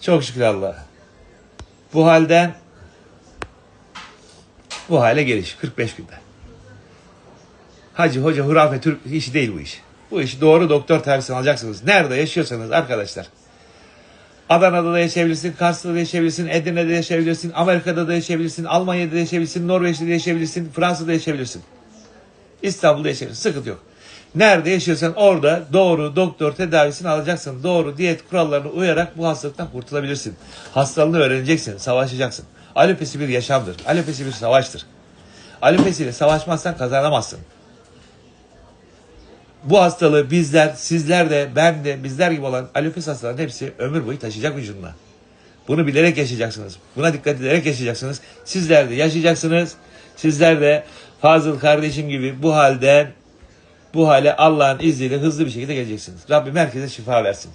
Çok şükür Allah'a. Bu halden bu hale geliş 45 günde. Hacı, hoca, hurafe, Türk işi değil bu iş. Bu işi doğru doktor terbiyesini alacaksınız. Nerede yaşıyorsanız arkadaşlar. Adana'da da yaşayabilirsin, Kars'ta da yaşayabilirsin, Edirne'de de yaşayabilirsin, Amerika'da da yaşayabilirsin, Almanya'da da yaşayabilirsin, Norveç'te de yaşayabilirsin, Fransa'da yaşayabilirsin. İstanbul'da yaşayabilirsin. Sıkıntı yok. Nerede yaşıyorsan orada doğru doktor tedavisini alacaksın. Doğru diyet kurallarına uyarak bu hastalıktan kurtulabilirsin. Hastalığını öğreneceksin, savaşacaksın. Alopesi bir yaşamdır. Alopesi bir savaştır. Alopesiyle savaşmazsan kazanamazsın. Bu hastalığı bizler, sizler de, ben de, bizler gibi olan alopesi hastaların hepsi ömür boyu taşıyacak vücuduna. Bunu bilerek yaşayacaksınız. Buna dikkat ederek yaşayacaksınız. Sizler de yaşayacaksınız. Sizler de Fazıl kardeşim gibi bu halden bu hale Allah'ın izniyle hızlı bir şekilde geleceksiniz. Rabbim herkese şifa versin.